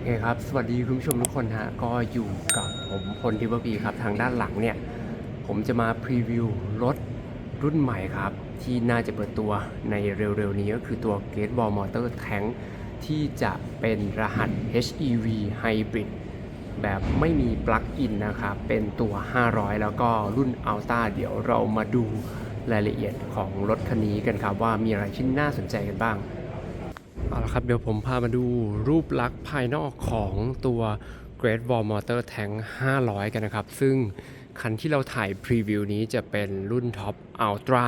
โอเคครับ สวัสดีคุณผู้ชมทุกคนฮะ ก็อยู่กับผมพลทิวบีครับ ทางด้านหลังเนี่ย ผมจะมาพรีวิวรถรุ่นใหม่ครับ ที่น่าจะเปิดตัวในเร็วๆนี้ก็คือตัว Gate Ball Motor Tank ที่จะเป็นรหัส HEV Hybrid แบบไม่มีปลั๊กอินนะครับ เป็นตัว 500 แล้วก็รุ่น Alta เดี๋ยวเรามาดูรายละเอียดของรถคันนี้กันครับ ว่ามีอะไรที่น่าสนใจกันบ้าง เอาละครับเดี๋ยวผมพามาดูรูปลักษณ์ภายนอกของตัว Great Wall Motor Tank 500 กันนะครับ ซึ่งคันที่เราถ่ายพรีวิวนี้จะเป็นรุ่นท็อป Ultra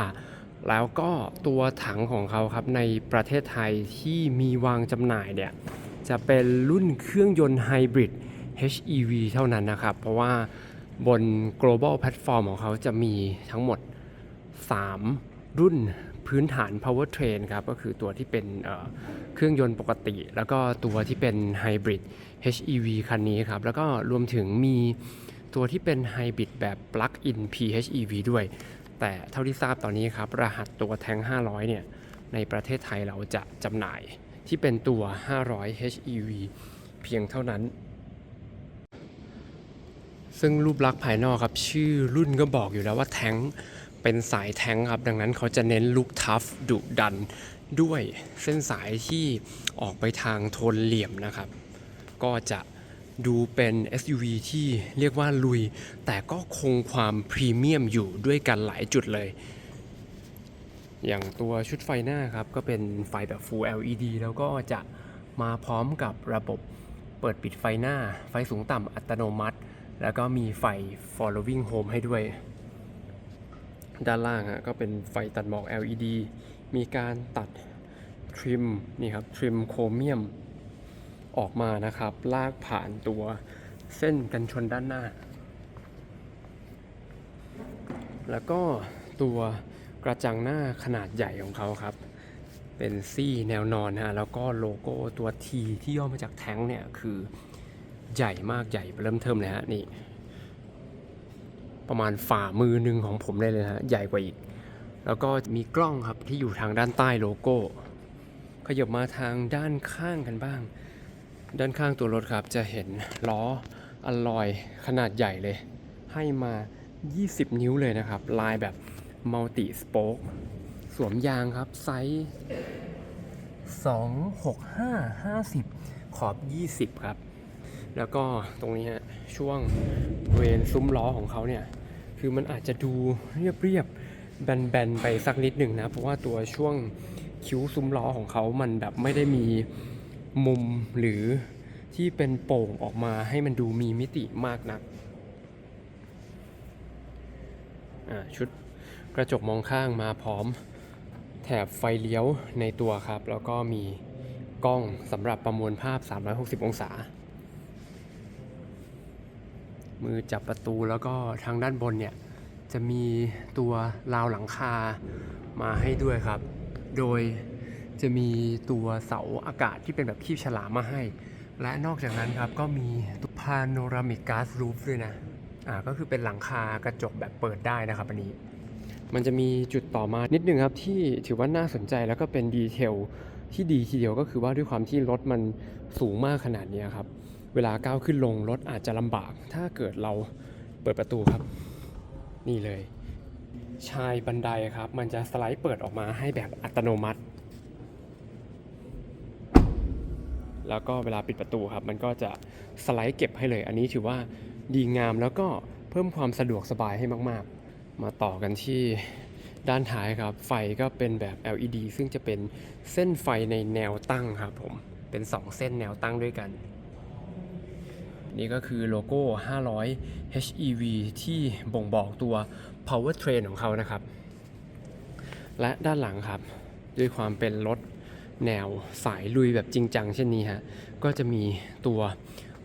แล้วก็ตัวถังของเขาครับ ในประเทศไทยที่มีวางจำหน่ายเนี่ย จะเป็นรุ่นเครื่องยนต์ไฮบริด HEV เท่านั้นนะครับ เพราะว่าบน global platform ของเขาจะมีทั้งหมด 3 รุ่น พื้นฐาน powertrain ครับก็คือตัวที่เป็นเครื่องยนต์ปกติ แล้วก็ตัวที่เป็นไฮบริด HEV คันนี้ครับ แล้วก็รวมถึงมีตัวที่เป็นไฮบริดแบบ plug-in PHEV ด้วย แต่เท่าที่ทราบตอนนี้ครับ รหัสตัวแทง 500 เนี่ย ในประเทศไทยเราจะจำหน่ายที่เป็นตัว 500 HEV เพียงเท่านั้น ซึ่งรูปลักษณ์ภายนอกครับ ชื่อรุ่นก็บอกอยู่แล้วว่าแทง เป็นสายแทงครับ ดังนั้นเขาจะเน้นลุคทัฟดุดันด้วยเส้นสายที่ออกไปทางโทนเหลี่ยมนะครับ ก็จะดูเป็น SUV ที่เรียกว่าลุย แต่ก็คงความพรีเมียมอยู่ด้วยกันหลายจุดเลย อย่างตัวชุดไฟหน้าครับ ก็เป็นไฟแบบ Full LED แล้วก็จะมาพร้อมกับระบบเปิดปิดไฟหน้า ไฟสูงต่ำอัตโนมัติ แล้วก็มีไฟ following home ให้ด้วย ด้านล่างฮะก็เป็นไฟตัดหมอก LED มีการตัดทริมนี่ครับทริมโครเมียมออกมานะครับ ลากผ่านตัวเส้นกันชนด้านหน้า แล้วก็ตัวกระจังหน้าขนาดใหญ่ของเขาครับ เป็นซี่แนวนอนฮะแล้วก็โลโก้ตัว T ที่ย่อมาจากแท้งเนี่ย คือใหญ่มากใหญ่เริ่มเทิมเลยฮะนี่ ประมาณฝ่ามือหนึ่งของผมเลยเลยฮะใหญ่กว่าอีก แล้วก็มีกล้องครับที่อยู่ทางด้านใต้โลโก้ ขยับมาทางด้านข้างกันบ้าง ด้านข้างตัวรถครับจะเห็นล้ออลลอยขนาดใหญ่เลย ให้มา 20 นิ้วเลยนะครับ ลายแบบมัลติสโป๊กสวมยางครับ ไซส์265 50 ขอบ 20 ครับ แล้วก็ตรงนี้ฮะช่วงเวณซุ้มล้อของเขาเนี่ย คือมันอาจจะดูเรียบๆแบนๆไปสักนิดหนึ่งนะ เพราะว่าตัวช่วงคิ้วซุ้มล้อของเขามันแบบไม่ได้มีมุมหรือที่เป็นโป่งออกมาให้มันดูมีมิติมากนัก ชุดกระจกมองข้างมาพร้อมแถบไฟเลี้ยวในตัวครับ แล้วก็มีกล้องสำหรับประมวลภาพ 360 องศา มือจับประตูแล้วก็ทางด้านบนเนี่ยจะมีตัวราวหลังคามาให้ด้วยครับ โดยจะมีตัวเสาอากาศที่เป็นแบบคีบฉลามมาให้ และนอกจากนั้นครับก็มีตัวพาโนรามิกกาซรูฟด้วยนะอ่าก็คือเป็นหลังคากระจกแบบเปิดได้นะครับอันนี้ มันจะมีจุดต่อมานิดนึงครับที่ถือว่าน่าสนใจแล้วก็เป็นดีเทลที่ดีทีเดียวก็คือว่าด้วยความที่รถมันสูงมากขนาดนี้ครับ เวลาก้าวขึ้นลงรถอาจจะลำบาก ถ้าเกิดเราเปิดประตูครับ นี่เลย ชายบันไดครับ มันจะสไลด์เปิดออกมาให้แบบอัตโนมัติ แล้วก็เวลาปิดประตูครับ มันก็จะสไลด์เก็บให้เลย อันนี้ถือว่าดีงามแล้วก็เพิ่มความสะดวกสบายให้มาก ๆ มาต่อกันที่ด้านท้ายครับ ไฟก็เป็นแบบ LED ซึ่งจะเป็นเส้นไฟในแนวตั้งครับผม เป็น 2 เส้นแนวตั้งด้วยกัน นี่ก็คือโลโก้ 500 HEV ที่บ่งบอกตัว powertrain ของเขานะครับ และด้านหลังครับ ด้วยความเป็นรถแนวสายลุยแบบจริงจังเช่นนี้ฮะ ก็จะมีตัว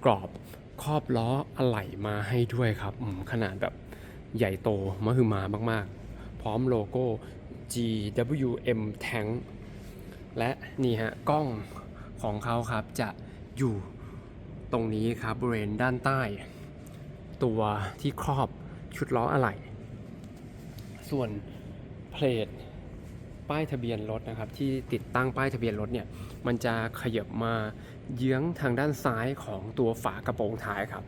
กรอบครอบล้ออะไหล่มาให้ด้วยครับ ขนาดแบบใหญ่โตมหึมามาก ๆ พร้อมโลโก้ GWM Tank และนี่ฮะ กล้องของเขาครับจะอยู่ ตรงนี้ครับบริเวณด้านใต้ ตัวที่ครอบชุดล้ออะไหล่ ส่วนเพลทป้ายทะเบียนรถนะครับ ที่ติดตั้งป้ายทะเบียนรถเนี่ย มันจะขยับมาเยื้องทางด้านซ้ายของตัวฝากระโปรงท้ายครับ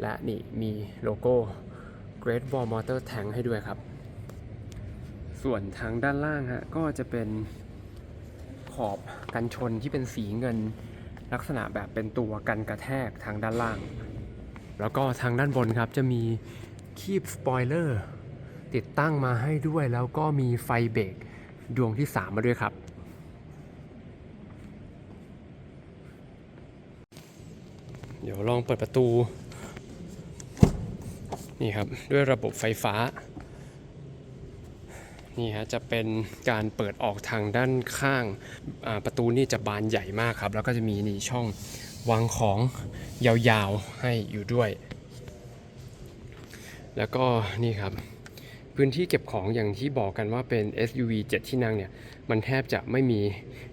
และนี่มีโลโก้ Great Wall Motor Tank ให้ด้วยครับ ส่วนทางด้านล่างฮะก็จะเป็นขอบกันชนที่เป็นสีเงิน ลักษณะแบบเป็นตัวกันกระแทกทางด้านล่าง แล้วก็ทางด้านบนครับจะมีคีบสปอยเลอร์ติดตั้งมาให้ด้วยแล้วก็มีไฟเบรกดวงที่ 3 มาด้วยครับ เดี๋ยวลองเปิดประตู นี่ครับ ด้วยระบบไฟฟ้า นี่ฮะจะเป็นการเปิดออกทางด้านข้างประตูนี่จะบานใหญ่มากครับ แล้วก็จะมีนี่ช่องวางของยาวๆให้อยู่ด้วย แล้วก็นี่ครับพื้นที่เก็บของอย่างที่บอกกันว่าเป็น SUV 7 ที่นั่งเนี่ย มันแทบจะไม่มี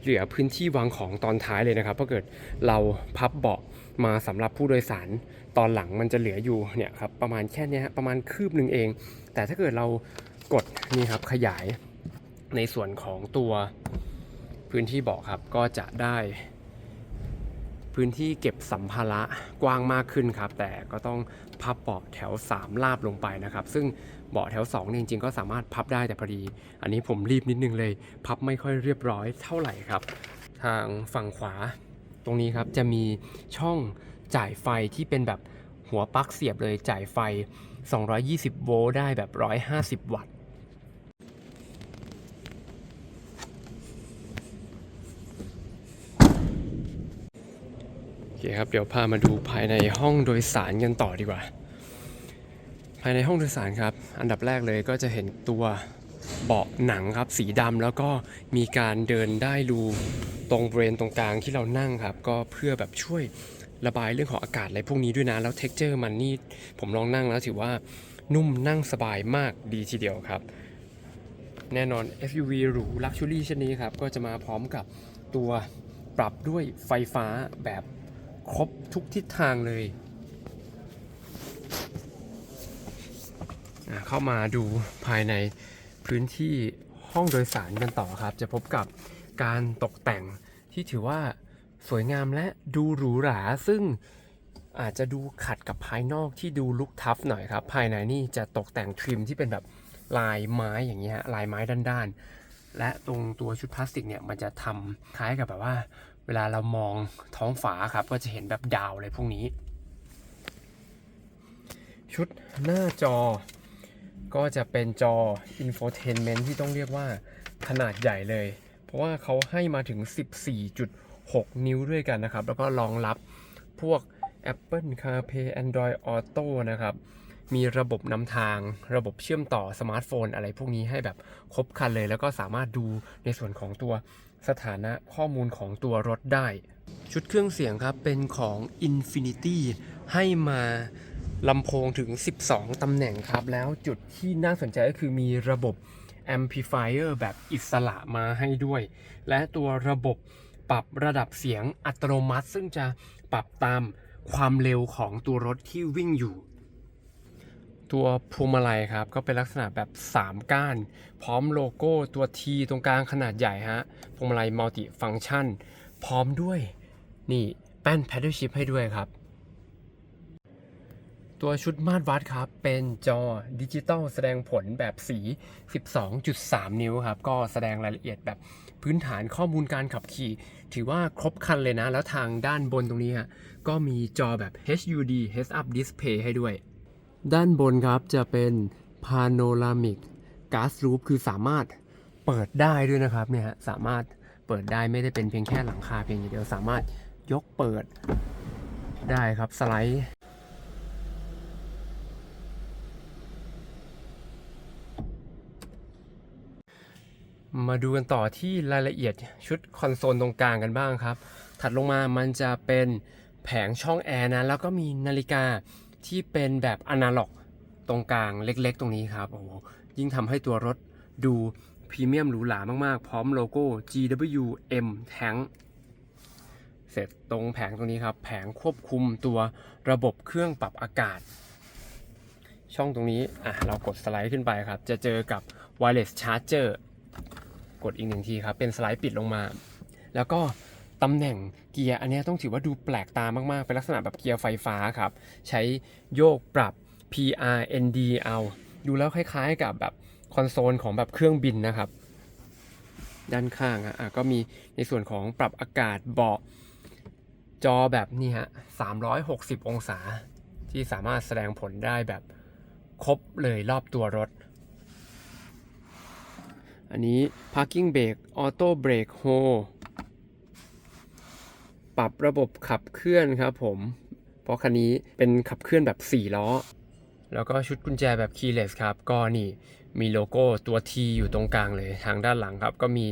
เหลือพื้นที่วางของตอนท้ายเลยนะครับเพราะเกิดเราพับเบาะมาสำหรับผู้โดยสารตอนหลังมันจะเหลืออยู่เนี่ยครับประมาณแค่นี้ฮะประมาณคืบหนึ่งเอง แต่ถ้าเกิดเรา กดนี่ครับขยายในส่วนของตัวพื้นที่เบาะครับก็จะได้ พื้นที่เก็บสัมภาระกว้างมากขึ้นครับ แต่ก็ต้องพับเบาะแถว 3 ลาบลงไปนะครับ ซึ่งเบาะแถว2เนี่ยจริงๆก็สามารถพับได้แต่พอดี อันนี้ผมรีบนิดนึงเลย พับไม่ค่อยเรียบร้อยเท่าไหร่ครับ ทางฝั่งขวาตรงนี้ครับจะมีช่องจ่ายไฟที่เป็นแบบหัวปลั๊กเสียบเลยจ่ายไฟ 220 โวลต์ได้แบบ 150 วัตต์ โอเคครับเดี๋ยวพามาดูภายในห้องโดยสารกันต่อดีกว่า ภายในห้องโดยสารครับ อันดับแรกเลยก็จะเห็นตัวเบาะหนังครับ สีดำแล้วก็มีการเดินได้รูตรงบริเวณตรงกลางที่เรานั่งครับ ก็เพื่อแบบช่วยระบายเรื่องของอากาศอะไรพวกนี้ด้วยนะ แล้วเท็กเจอร์มันนี่ผมลองนั่งแล้วถือว่านุ่มนั่งสบายมากดีทีเดียวครับ แน่นอน SUV หรู Luxury เช่นนี้ครับ ก็จะมาพร้อมกับตัวปรับด้วยไฟฟ้าแบบ ครบทุกทิศทางเลย เข้ามาดูภายในพื้นที่ห้องโดยสารกันต่อครับ จะพบกับการตกแต่งที่ถือว่าสวยงามและดูหรูหรา ซึ่งอาจจะดูขัดกับภายนอกที่ดูลุกทัฟหน่อยครับ ภายในนี่จะตกแต่งทริมที่เป็นแบบลายไม้อย่างเงี้ยลายไม้ด้านๆและตรงตัวชุดพลาสติกเนี่ยมันจะทำคล้ายกับแบบว่า เวลาเรามองท้องฟ้าครับ ก็จะเห็นแบบดาวอะไรพวกนี้ ชุดหน้าจอ ก็จะเป็นจอ infotainment ที่ต้องเรียกว่าขนาดใหญ่เลย เพราะว่าเขาให้มาถึง 14.6 นิ้วด้วยกันนะครับ แล้วก็รองรับพวก Apple CarPlay Android Auto นะครับ มีระบบนำทาง ระบบเชื่อมต่อสมาร์ทโฟนอะไรพวกนี้ให้แบบครบครันเลย แล้วก็สามารถดูในส่วนของตัว สถานะข้อมูลของตัวรถได้ ชุดเครื่องเสียงครับเป็นของ Infinity ให้มาลำโพงถึง 12 ตำแหน่งครับ แล้วจุดที่น่าสนใจก็คือมีระบบ Amplifier แบบอิสระมาให้ด้วย และตัวระบบปรับระดับเสียงอัตโนมัติ ซึ่งจะปรับตามความเร็วของตัวรถที่วิ่งอยู่ ตัวพวงมาลัยครับ ก็เป็นลักษณะแบบ 3 ก้าน พร้อมโลโก้ตัว T ตรงกลางขนาดใหญ่ฮะพวงมาลัยมัลติฟังชัน พร้อมด้วย นี่แป้น Paddle Shift ให้ด้วยครับ ตัวชุดมาตรวัดครับ เป็นจอดิจิตอลแสดงผลแบบสี 12.3 นิ้วครับ ก็แสดงรายละเอียดแบบพื้นฐานข้อมูลการขับขี่ ถือว่าครบครันเลยนะ แล้วทางด้านบนตรงนี้ฮะก็มีจอแบบ HUD Heads Up Display ให้ด้วย ด้านบนครับจะเป็น Panoramic Glass Roof คือสามารถเปิดได้ด้วยนะครับเนี่ยสามารถเปิดได้ไม่ได้เป็นเพียงแค่หลังคาเพียงอย่างเดียวสามารถยกเปิดได้ครับสไลด์มาดูกันต่อที่รายละเอียดชุดคอนโซลตรงกลางกันบ้างครับ ถัดลงมามันจะเป็นแผงช่องแอร์นะ แล้วก็มีนาฬิกา ที่เป็นแบบอนาล็อกตรงกลางเล็กๆ ตรงนี้ครับโอ้ยิ่งทำให้ตัวรถดูพรีเมียมหรูหรามากๆ พร้อมโลโก้ GWM Tank เสร็จตรงแผงตรงนี้ครับ แผงควบคุมตัวระบบเครื่องปรับอากาศ ช่องตรงนี้อะเรากดสไลด์ขึ้นไปครับ จะเจอกับ Wireless Charger กดอีกหนึ่งทีครับ เป็นสไลด์ปิดลงมา แล้วก็ ตำแหน่งเกียร์อันนี้ต้องถือว่าดูแปลกตามากๆ เป็นลักษณะแบบเกียร์ไฟฟ้าครับ ใช้โยกปรับ PRND เอา ดูแล้วคล้ายๆกับแบบคอนโซลของแบบเครื่องบินนะครับ ด้านข้างอะอะก็มีในส่วนของปรับอากาศเบาะจอแบบนี่ฮะ 360 องศา ที่สามารถแสดงผลได้แบบครบเลยรอบตัวรถ อันนี้ parking brake auto brake hold ปรับระบบขับเคลื่อนครับผม เพราะคันนี้เป็นขับเคลื่อนแบบ 4 ล้อ แล้วก็ชุดกุญแจแบบ keyless ครับ ก็นี่มีโลโก้ตัว T อยู่ตรงกลางเลยทางด้านหลังครับ ก็มี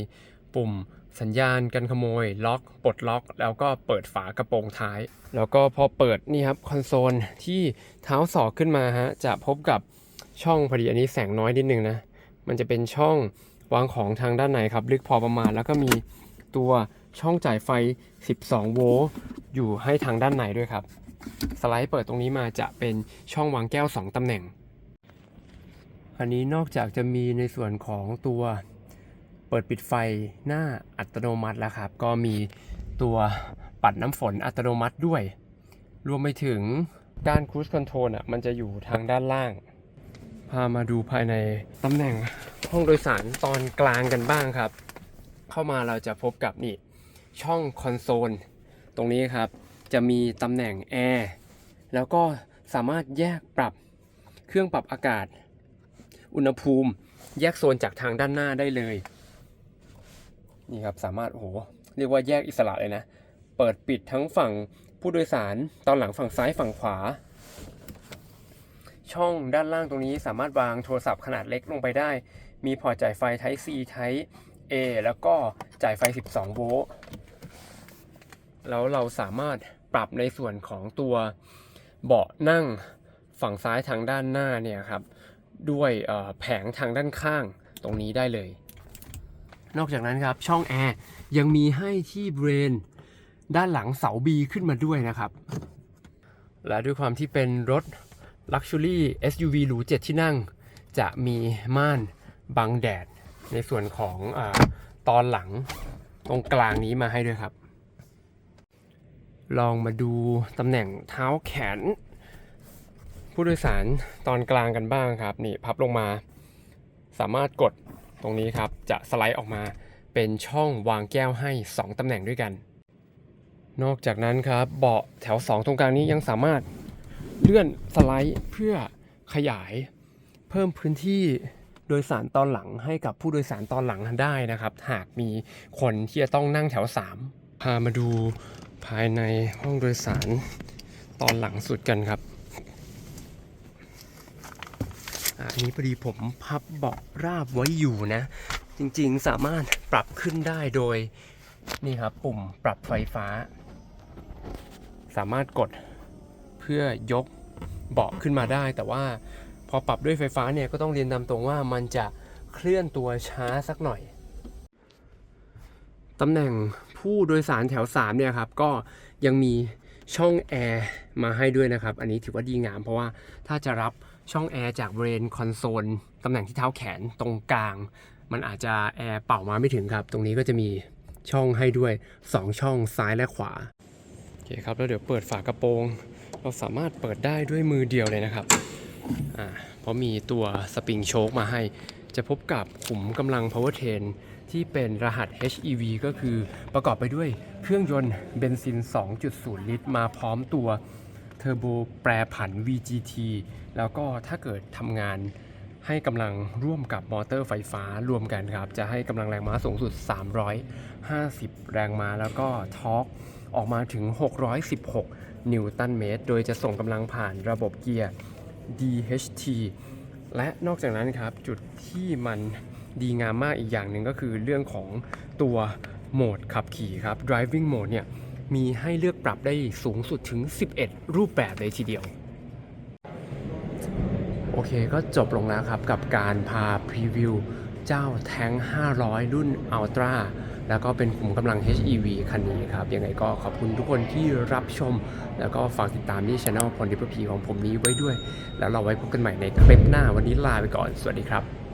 ปุ่มสัญญาณกันขโมย ล็อก ปลดล็อก แล้วก็เปิดฝากระโปรงท้าย แล้วก็พอเปิดนี่ครับคอนโซลที่เท้าศอกขึ้นมาฮะจะพบกับช่องพอดีอันนี้แสงน้อยนิดนึงนะมันจะเป็นช่องวางของทางด้านในครับ ลึกพอประมาณแล้วก็มีตัว ช่องจ่ายไฟ 12 โวลต์อยู่ให้ทางด้านในด้วยครับ สไลด์เปิดตรงนี้มาจะเป็นช่องวางแก้ว 2 ตำแหน่ง อันนี้นอกจากจะมีในส่วนของตัวเปิดปิดไฟหน้าอัตโนมัติแล้วครับ ก็มีตัวปัดน้ำฝนอัตโนมัติด้วย รวมไปถึงด้านครู i คอนโทรลอะมันจะอยู่ทางด้านล่าง พามาดูภายในตำแหน่งห้องโดยสารตอนกลางกันบ้างครับ เข้ามาเราจะพบกับนี่ ช่องคอนโซล ตรงนี้ครับ จะมีตำแหน่งแอร์แล้วก็สามารถแยกปรับเครื่องปรับอากาศ อุณหภูมิแยกโซนจากทางด้านหน้าได้เลย นี่ครับสามารถโอ้โหเรียกว่าแยกอิสระเลยนะ เปิดปิดทั้งฝั่งผู้โดยสารตอนหลังฝั่งซ้ายฝั่งขวา ช่องด้านล่างตรงนี้สามารถวางโทรศัพท์ขนาดเล็กลงไปได้ มีพอร์ตจ่ายไฟ Type C Type A แล้วก็จ่ายไฟ 12 โวลต์ แล้วเราสามารถปรับในส่วนของตัวเบาะนั่งฝั่งซ้ายทางด้านหน้าเนี่ยครับด้วยแผงทางด้านข้างตรงนี้ได้เลย นอกจากนั้นครับช่องแอร์ยังมีให้ที่เบรนด้านหลังเสา B ขึ้นมาด้วยนะครับ และด้วยความที่เป็นรถ Luxury SUV หรู7ที่นั่ง จะมีม่านบังแดด ในส่วนของอตอนหลังตรงกลางนี้มาให้ด้วยครับ ลองมาดูตำแหน่งเท้าแขน ผู้โดยสารตอนกลางกันบ้างครับ นี่พับลงมา สามารถกดตรงนี้ครับ จะสไลด์ออกมาเป็นช่องวางแก้วให้ 2ตำแหน่งด้วยกัน นอกจากนั้นครับ เบาะแถว 2 ตรงกลางนี้ยังสามารถเลื่อนสไลด์เพื่อขยาย เพิ่มพื้นที่โดยสารตอนหลังให้กับผู้โดยสารตอนหลังได้นะครับ หากมีคนที่จะต้องนั่งแถว 3 พามาดู ภายในห้องโดยสารตอนหลังสุดกันครับ อันนี้พอดีผมพับเบาะราบไว้อยู่นะ จริงๆสามารถปรับขึ้นได้โดย นี่ครับ ปุ่มปรับไฟฟ้า สามารถกดเพื่อยกเบาะขึ้นมาได้ แต่ว่าพอปรับด้วยไฟฟ้าเนี่ยก็ต้องเรียนตามตรงว่ามันจะเคลื่อนตัวช้าสักหน่อย ตำแหน่ง ผู้โดยสารแถว 3 เนี่ยครับ ก็ยังมีช่องแอร์มาให้ด้วยนะครับ อันนี้ถือว่าดีงาม เพราะว่าถ้าจะรับช่องแอร์จากบริเวณคอนโซลตำแหน่งที่เท้าแขนตรงกลาง มันอาจจะแอร์เป่ามาไม่ถึงครับ ตรงนี้ก็จะมีช่องให้ด้วย 2 ช่องซ้ายและขวา โอเคครับ แล้วเดี๋ยวเปิดฝากระโปรง เราสามารถเปิดได้ด้วยมือเดียวเลยนะครับอ่าเพราะมีตัวสปริงโชคมาให้ จะพบกับขุมกำลัง power train ที่เป็นรหัส HEV ก็คือประกอบไปด้วยเครื่องยนต์เบนซิน 2.0 ลิตร มาพร้อมตัวเทอร์โบแปรผัน VGT แล้วก็ถ้าเกิดทำงานให้กำลังร่วมกับมอเตอร์ไฟฟ้ารวมกันครับ จะให้กำลังแรงม้าสูงสุด 350 แรงม้าแล้วก็ทอร์กออกมาถึง 616 นิวตันเมตร โดยจะส่งกำลังผ่านระบบเกียร์ DHT และนอกจากนั้นครับ จุดที่มัน ดีงามมากอีกอย่างหนึ่งก็คือเรื่องของตัวโหมดขับขี่ครับ driving mode เนี่ยมีให้เลือกปรับได้สูงสุดถึง 11 รูปแบบเลยทีเดียว โอเคก็จบลงแล้วครับกับการพาพรีวิวเจ้าแทง500 รุ่น Ultra แล้วก็เป็นขุมกำลัง HEV คันนี้ครับ ยังไงก็ขอบคุณทุกคนที่รับชม แล้วก็ฝากติดตามที่ช anel พลดิปพีของผมนี้ไว้ด้วย แล้วเราไว้พบกันใหม่ในคลิปหน้าวันนี้ลาไปก่อน สวัสดีครับ